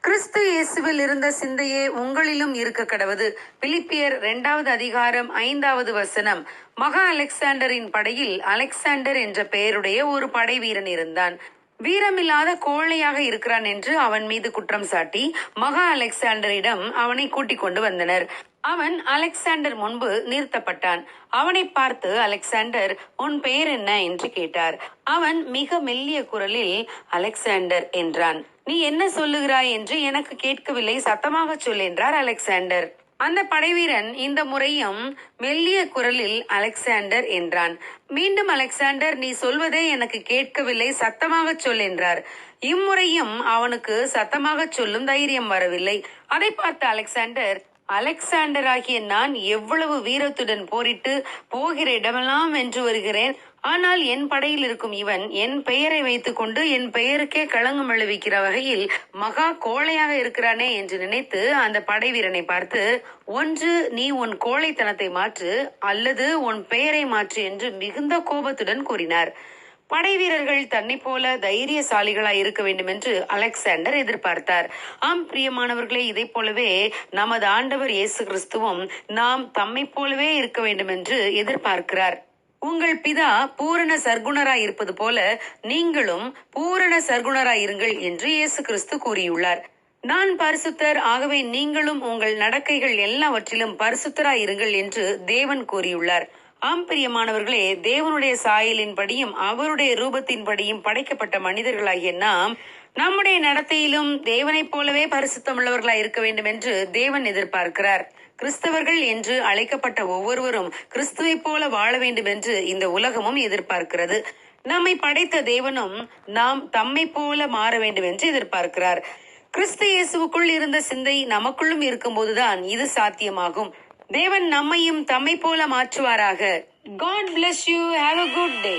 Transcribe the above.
கிறிஸ்து இயேசுவில் இருந்த சிந்தையே உங்களிலும் இருக்க கடவுது. பிலிப்பியர் இரண்டாவது அதிகாரம் ஐந்தாவது வசனம். மகா அலெக்சாண்டரின் படையில் அலெக்சாண்டர் என்ற பெயருடைய ஒரு படைவீரன் இருந்தான். வீரமில்லாத கோழையாக இருக்கிறான் என்று அவன் மீது குற்றம் சாட்டி மகா அலெக்சாண்டரிடம் அவனை கூட்டிக் கொண்டு வந்தனர். அவன் அலெக்சாண்டர் முன்பு நிறுத்தப்பட்டான். அவனை பார்த்து அலெக்சாண்டர் உன் பெயர் என்ன? என்று கேட்டார். அவன் மிக மெல்லிய குரலில் அலெக்சாண்டர் என்றான். நீ என்ன சொல்லுகிறாய்? என்று எனக்கு கேட்கவில்லை. சத்தமாக சொல் என்றார் அலெக்சாண்டர். அந்த படைவீரன் இந்த முறையும் மெல்லிய குரலில் அலெக்சாண்டர் என்றான். மீண்டும் அலெக்சாண்டர் நீ சொல்வதே எனக்கு கேட்கவில்லை சத்தமாக சொல் என்றார். இம்முறையும் அவனுக்கு சத்தமாக சொல்லும் தைரியம் வரவில்லை. அதை பார்த்த அலெக்சாண்டர் அலெக்சாண்டர் ஆகிய நான் எவ்வளவு வீரத்துடன் போரிட்டு போகிற இடமெல்லாம் வென்று வருகிறேன். ஆனால் என் படையில் இருக்கும் இவன் என் பெயரை வைத்துக்கொண்டு என் பெயருக்கே களங்கம் விளைவிக்கிற வகையில் மகா கோழையாக இருக்கிறானே என்று நினைத்து அந்த படை வீரனை பார்த்து ஒன்று நீ உன் கோழைத்தனத்தை மாற்று அல்லது உன் பெயரை மாற்று என்று மிகுந்த கோபத்துடன் கூறினார். படை வீரர்கள் தன்னை போல தைரியசாலிகளாய் இருக்க வேண்டும் என்று அலெக்சாண்டர் எதிர்பார்த்தார். ஆம் பிரியமானவர்களே இதை போலவே நமது ஆண்டவர் இயேசு கிறிஸ்துவும் நாம் தம்மை போலவே இருக்க வேண்டும் என்று எதிர்பார்க்கிறார். உங்கள் பிதா பூரண சர்க்குணராய் இருப்பது போல நீங்களும் பூரண சர்க்குணராய் இருங்கள் என்று இயேசு கிறிஸ்து கூறியுள்ளார். நான் பரிசுத்தர் ஆகவே நீங்களும் உங்கள் நடக்கைகள் எல்லாவற்றிலும் பரிசுத்தராய் இருங்கள் என்று தேவன் கூறியுள்ளார். ஆம் பிரியமானவர்களே தேவனுடைய சாயலின்படியும் அவருடைய ரூபத்தின்படியும் படைக்கப்பட்ட மனிதர்களாகிய நாம் நம்முடைய நடத்தையிலும் தேவனைப் போலவே பரிசுத்தமுள்ளவர்களாய் இருக்க வேண்டும் என்று தேவன் எதிர்பார்க்கிறார். கிறிஸ்தவர்கள் என்று அழைக்கப்பட்ட ஒவ்வொருவரும் கிறிஸ்துவைப் போல வாழ வேண்டும் என்று இந்த உலகமும் எதிர்பார்க்கிறது. நம்மை படைத்த தேவனும் நாம் தம்மை போல மாற வேண்டும் என்று எதிர்பார்க்கிறார். கிறிஸ்து இயேசுவுக்குள் இருந்த சிந்தை நமக்குள்ளும் இருக்கும்போதுதான் இது சாத்தியமாகும். தேவன் நம்மையும் தம்மை போல மாற்றுவாராக. God bless you have a good day